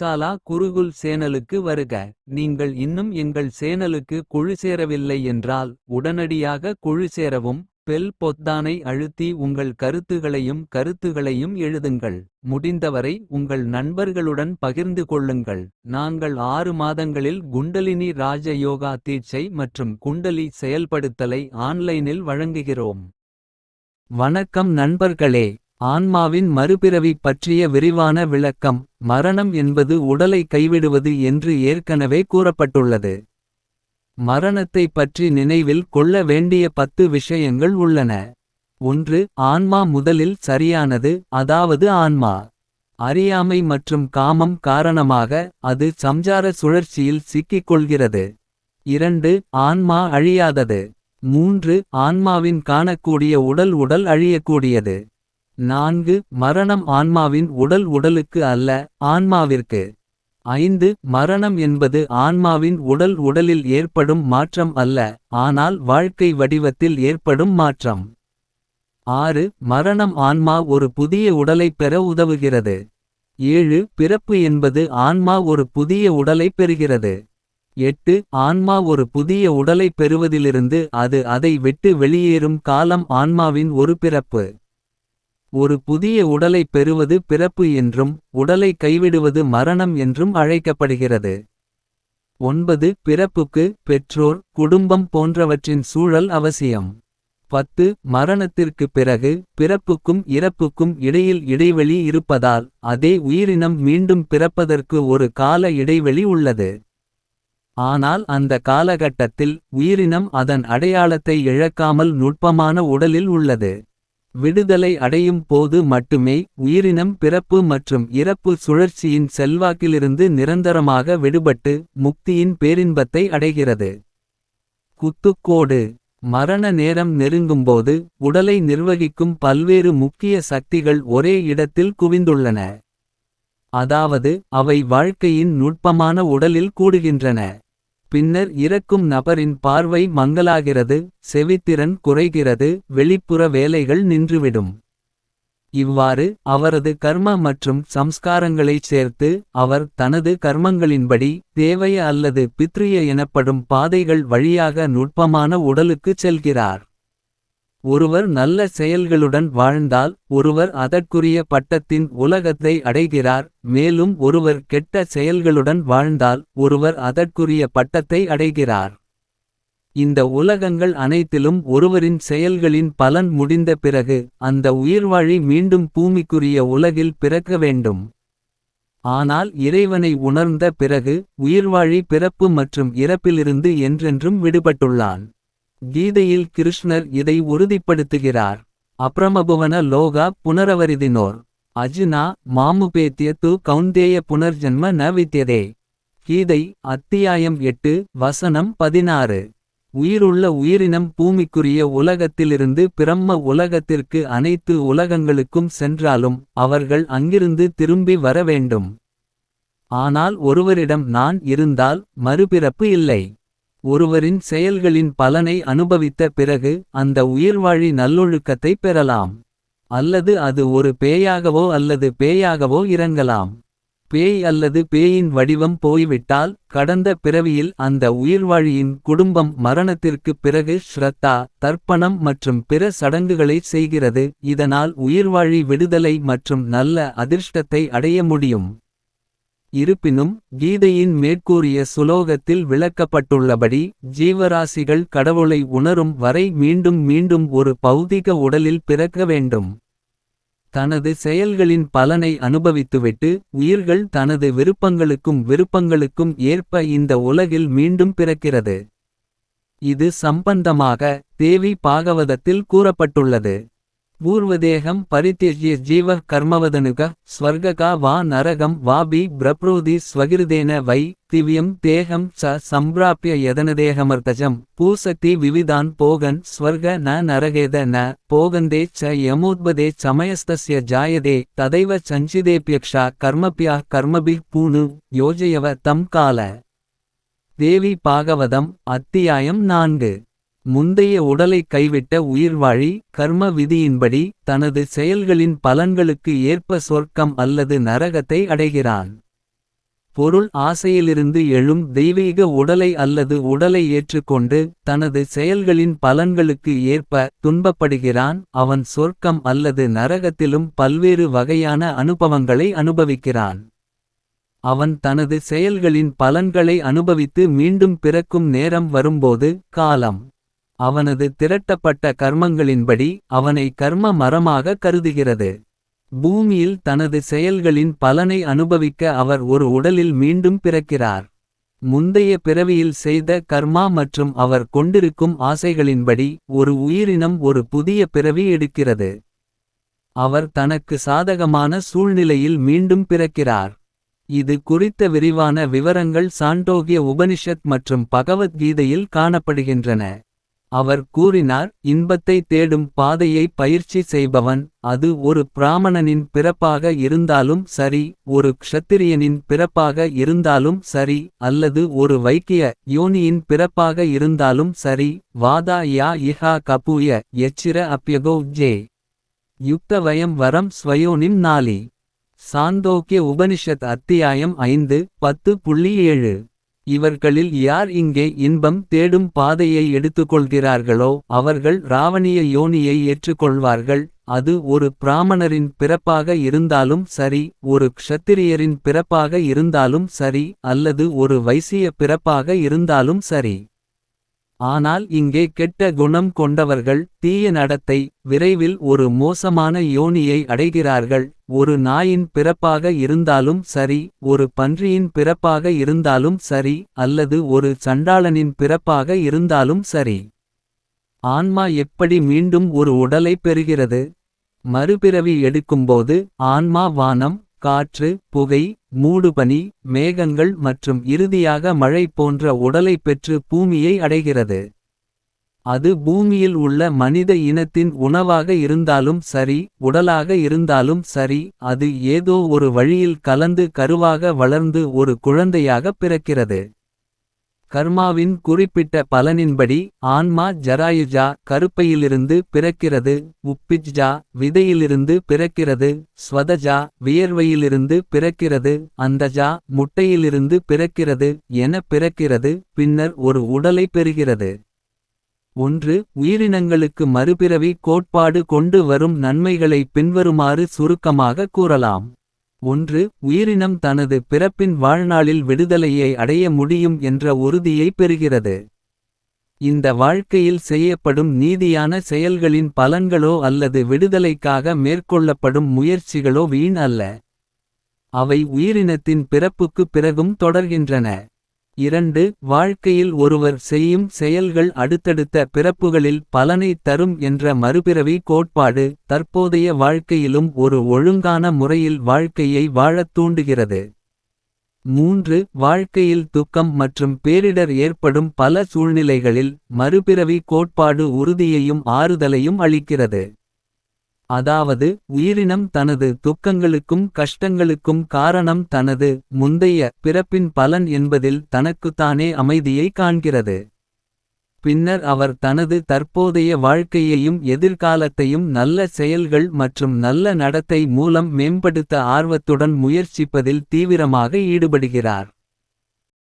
பயிற்சிசாலா குருகுல் சேனலுக்கு வருக. நீங்கள் இன்னும் எங்கள் சேனலுக்கு குழு சேரவில்லை என்றால் உடனடியாக குழு சேரவும். பெல் பொத்தானை அழுத்தி உங்கள் கருத்துகளையும் கருத்துகளையும் எழுதுங்கள். முடிந்தவரை உங்கள் நண்பர்களுடன் பகிர்ந்து கொள்ளுங்கள். நாங்கள் ஆறு மாதங்களில் குண்டலினி ராஜ யோகா தீட்சை மற்றும் குண்டலி செயல்படுத்தலை ஆன்லைனில் வழங்குகிறோம். வணக்கம் நண்பர்களே. ஆன்மாவின் மறுபிறவி பற்றிய விரிவான விளக்கம் மரணம் என்பது உடலை கைவிடுவது என்று ஏற்கனவே கூறப்பட்டுள்ளது. மரணத்தை பற்றி நினைவில் கொள்ள வேண்டிய பத்து விஷயங்கள் உள்ளன. ஒன்று ஆன்மா முதலில் சரியானது அதாவது ஆன்மா. அறியாமை மற்றும் காமம் காரணமாக அது சம்சார சுழற்சியில் சிக்கிக் கொள்கிறது இரண்டு ஆன்மா அழியாதது. மூன்று ஆன்மாவின் காணக்கூடிய உடல் உடல் அழியக்கூடியது. நான்கு மரணம் ஆன்மாவின் உடல் உடலுக்கு அல்ல ஆன்மாவிற்கு. ஐந்து மரணம் என்பது ஆன்மாவின் உடல் உடலில் ஏற்படும் மாற்றம் அல்ல ஆனால் வாழ்க்கை வடிவத்தில் ஏற்படும் மாற்றம். ஆறு மரணம் ஆன்மா ஒரு புதிய உடலைப் பெற உதவுகிறது. ஏழு பிறப்பு என்பது ஆன்மா ஒரு புதிய உடலைப் பெறுகிறது. எட்டு ஆன்மா ஒரு புதிய உடலைப் பெறுவதிலிருந்து அது அதை விட்டு வெளியேறும் காலம் ஆன்மாவின் ஒரு பிறப்பு. ஒரு புதிய உடலைப் பெறுவது பிறப்பு என்றும் உடலை கைவிடுவது மரணம் என்றும் அழைக்கப்படுகிறது. ஒன்பது பிறப்புக்கு பெற்றோர் குடும்பம் போன்றவற்றின் சூழல் அவசியம். பத்து மரணத்திற்கு பிறகு பிறப்புக்கும் இறப்புக்கும் இடையில் இடைவெளி இருப்பதால் அதே உயிரினம் மீண்டும் பிறப்பதற்கு ஒரு கால இடைவெளி உள்ளது. ஆனால் அந்த காலகட்டத்தில் உயிரினம் அதன் அடையாளத்தை இழக்காமல் நுட்பமான உடலில் உள்ளது. விடுதலை அடையும் போது மட்டுமே உயிரினம் பிறப்பு மற்றும் இறப்பு சுழற்சியின் செல்வாக்கிலிருந்து நிரந்தரமாக விடுபட்டு முக்தியின் பேரின்பத்தை அடைகிறது. குத்துக்கோடு. மரண நேரம் நெருங்கும்போது உடலை நிர்வகிக்கும் பல்வேறு முக்கிய சக்திகள் ஒரே இடத்தில் குவிந்துள்ளன. அதாவது அவை வாழ்க்கையின் நுட்பமான உடலில் கூடுகின்றன. பின்னர் இறக்கும் நபரின் பார்வை மங்கலாகிறது செவித்திறன் குறைகிறது வெளிப்புற வேலைகள் நின்றுவிடும். இவ்வாறு அவரது கர்ம மற்றும் சம்ஸ்காரங்களைச் சேர்த்து அவர் தனது கர்மங்களின்படி தேவைய அல்லது பித்ரிய எனப்படும் பாதைகள் வழியாக நுட்பமான உடலுக்குச் செல்கிறார். ஒருவர் நல்ல செயல்களுடன் வாழ்ந்தால் ஒருவர் அதற்குரிய பட்டத்தின் உலகத்தை அடைகிறார் மேலும் ஒருவர் கெட்ட செயல்களுடன் வாழ்ந்தால் ஒருவர் அதற்குரிய பட்டத்தை அடைகிறார். இந்த உலகங்கள் அனைத்திலும் ஒருவரின் செயல்களின் பலன் முடிந்த பிறகு அந்த உயிர்வாழி மீண்டும் பூமிக்குரிய உலகில் பிறக்க வேண்டும். ஆனால் இறைவனை உணர்ந்த பிறகு உயிர்வாழி பிறப்பு மற்றும் இறப்பிலிருந்து என்றென்றும் விடுபட்டுள்ளான். கீதையில் கிருஷ்ணர் இதை உறுதிப்படுத்துகிறார். அப்ரமபுவன லோகா புனரவரிதினோர். அஜுனா மாமுபேத்திய து கௌந்தேய புனர்ஜன்ம ந வித்யதே. கீதை அத்தியாயம் எட்டு வசனம் பதினாறு. உயிருள்ள உயிரினம் பூமிக்குரிய உலகத்திலிருந்து பிரம்ம உலகத்திற்கு அனைத்து உலகங்களுக்கும் சென்றாலும் அவர்கள் அங்கிருந்து திரும்பி வர வேண்டும். ஆனால் ஒருவரிடம் நான் இருந்தால் மறுபிறப்பு இல்லை. ஒருவரின் செயல்களின் பலனை அனுபவித்த பிறகு அந்த உயிர்வாழி நல்லொழுக்கத்தை பெறலாம். அல்லது அது ஒரு பேயாகவோ அல்லது பேயாகவோ இறங்கலாம். பேய் அல்லது பேயின் வடிவம் போய்விட்டால் கடந்த பிறவியில் அந்த உயிர்வாழியின் குடும்பம் மரணத்திற்குப் பிறகு ஸ்ரத்தா தர்ப்பணம் மற்றும் பிற சடங்குகளை செய்கிறது. இதனால் உயிர்வாழி விடுதலை மற்றும் நல்ல அதிர்ஷ்டத்தை அடைய முடியும். இருப்பினும் கீதையின் மேற்கூறிய சுலோகத்தில் விளக்கப்பட்டுள்ளபடி ஜீவராசிகள் கடவுளை உணரும் வரை மீண்டும் மீண்டும் ஒரு பௌதிக உடலில் பிறக்க வேண்டும். தனது செயல்களின் பலனை அனுபவித்துவிட்டு உயிர்கள் தனது விருப்பங்களுக்கும் விருப்பங்களுக்கும் ஏற்ப இந்த உலகில் மீண்டும் பிறக்கிறது. இது சம்பந்தமாக தேவி பாகவதத்தில் கூறப்பட்டுள்ளது. பூர்வதேகம் பரித்தியஜ்ய ஜீவ கர்மவதனுக ஸ்வர்ககா வா நரகம் வாபி பிரப்ரோதி ஸ்வகிருதேன வை திவ்யம் தேகம் ச சம்பிராப்பிய யதனதேகமர்த்தஜம் பூசக்தி விவிதான் போகன் ஸ்வர்க ந நரகேத ந போகந்தே ச யமோத்பதே சமயஸ்தஸ்ய ஜாயதே ததைவ சஞ்சிதேப்யக்ஷா கர்மப்யா கர்மபி பூணு யோஜயவ தம் கால. தேவி பாகவதம் அத்தியாயம் நான்கு. முந்தைய உடலை கைவிட்ட உயிர்வாழி கர்ம விதியின்படி தனது செயல்களின் பலன்களுக்கு ஏற்ப சொர்க்கம் அல்லது நரகத்தை அடைகிறான். பொருள் ஆசையிலிருந்து எழும் தெய்வீக உடலை அல்லது உடலை ஏற்றுக்கொண்டு தனது செயல்களின் பலன்களுக்கு ஏற்ப துன்பப்படுகிறான். அவன் சொர்க்கம் அல்லது நரகத்திலும் பல்வேறு வகையான அனுபவங்களை அனுபவிக்கிறான். அவன் தனது செயல்களின் பலன்களை அனுபவித்து மீண்டும் பிறக்கும் நேரம் வரும்போது காலம் அவனது திரட்டப்பட்ட கர்மங்களின்படி அவனை கர்ம மரமாக கருதுகிறது. பூமியில் தனது செயல்களின் பலனை அனுபவிக்க அவர் ஒரு உடலில் மீண்டும் பிறக்கிறார். முந்தைய பிறவியில் செய்த கர்மா மற்றும் அவர் கொண்டிருக்கும் ஆசைகளின்படி ஒரு உயிரினம் ஒரு புதிய பிறவி எடுக்கிறது. அவர் தனக்கு சாதகமான சூழ்நிலையில் மீண்டும் பிறக்கிறார். இது குறித்த விரிவான விவரங்கள் சாண்டோகிய உபனிஷத் மற்றும் பகவத்கீதையில் காணப்படுகின்றன. அவர் கூறினார் இன்பத்தை தேடும் பாதையை பயிற்சி செய்பவன் அது ஒரு பிராமணனின் பிறப்பாக இருந்தாலும் சரி ஒரு க்ஷத்திரியனின் பிறப்பாக இருந்தாலும் சரி அல்லது ஒரு வைக்கிய யோனியின் பிறப்பாக இருந்தாலும் சரி வாதா யா இஹா கபூய எச்சிர அப்யகோ ஜே. யுக்தவயம் வரம் ஸ்வயோனிம் நாலி சாந்தோக்கிய உபனிஷத் அத்தியாயம் ஐந்து பத்து புள்ளி ஏழு. இவர்களில் யார் இங்கே இன்பம் தேடும் பாதையை எடுத்துக்கொள்கிறார்களோ அவர்கள் ராவணிய யோனியை ஏற்றுக்கொள்வார்கள். அது ஒரு பிராமணரின் பிறப்பாக இருந்தாலும் சரி ஒரு க்ஷத்திரியரின் பிறப்பாக இருந்தாலும் சரி அல்லது ஒரு வைசிய பிறப்பாக இருந்தாலும் சரி. ஆனால் இங்கே கெட்ட குணம் கொண்டவர்கள் தீய நடத்தை விரைவில் ஒரு மோசமான யோனியை அடைகிறார்கள். ஒரு நாயின் பிறப்பாக இருந்தாலும் சரி ஒரு பன்றியின் பிறப்பாக இருந்தாலும் சரி அல்லது ஒரு சண்டாளனின் பிறப்பாக இருந்தாலும் சரி. ஆன்மா எப்படி மீண்டும் ஒரு உடலை பெறுகிறது? மறுபிறவி எடுக்கும்போது ஆன்மா வானம் காற்று புகை மூடுபனி மேகங்கள் மற்றும் இறுதியாக மழை போன்ற உடலை பெற்று பூமியை அடைகிறது. அது பூமியில் உள்ள மனித இனத்தின் உணவாக இருந்தாலும் சரி உடலாக இருந்தாலும் சரி அது ஏதோ ஒரு வழியில் கலந்து கருவாக வளர்ந்து ஒரு குழந்தையாக பிறக்கிறது. கர்மாவின் குறிப்பிட்ட பலனின்படி ஆன்மா ஜராயுஜா கருப்பையிலிருந்து பிறக்கிறது உப்பிஜ்ஜா விதையிலிருந்து பிறக்கிறது ஸ்வதஜா வியர்வையிலிருந்து பிறக்கிறது அந்தஜா முட்டையிலிருந்து பிறக்கிறது என பிறக்கிறது பின்னர் ஒரு உடலை பெறுகிறது. ஒன்று உயிரினங்களுக்கு மறுபிறவி கோட்பாடு கொண்டு வரும் நன்மைகளை பின்வருமாறு சுருக்கமாக கூறலாம். ஒன்று உயிரினம் தனது பிறப்பின் வாழ்நாளில் விடுதலையை அடைய முடியும் என்ற உறுதியை பெறுகிறது. இந்த வாழ்க்கையில் செய்யப்படும் நீதியான செயல்களின் பலன்களோ அல்லது விடுதலைக்காக மேற்கொள்ளப்படும் முயற்சிகளோ வீண் அல்ல. அவை உயிரினத்தின் பிறப்புக்குப் பிறகும் தொடர்கின்றன. இரண்டு வாழ்க்கையில் ஒருவர் செய்யும் செயல்கள் அடுத்தடுத்த பிறப்புகளில் பலனை தரும் என்ற மறுபிறவி கோட்பாடு தற்போதைய வாழ்க்கையிலும் ஒரு ஒழுங்கான முறையில் வாழ்க்கையை வாழத் தூண்டுகிறது. மூன்று வாழ்க்கையில் துக்கம் மற்றும் பேரிடர் ஏற்படும் பல சூழ்நிலைகளில் மறுபிறவி கோட்பாடு உறுதியையும் ஆறுதலையும் அளிக்கிறது. அதாவது உயிரினம் தனது துக்கங்களுக்கும் கஷ்டங்களுக்கும் காரணம் தனது முந்தைய பிறப்பின் பலன் என்பதில் தனக்குத்தானே அமைதியை காண்கிறது. பின்னர் அவர் தனது தற்போதைய வாழ்க்கையையும் எதிர்காலத்தையும் நல்ல செயல்கள் மற்றும் நல்ல நடத்தை மூலம் மேம்படுத்த ஆர்வத்துடன் முயற்சிப்பதில் தீவிரமாக ஈடுபடுகிறார்.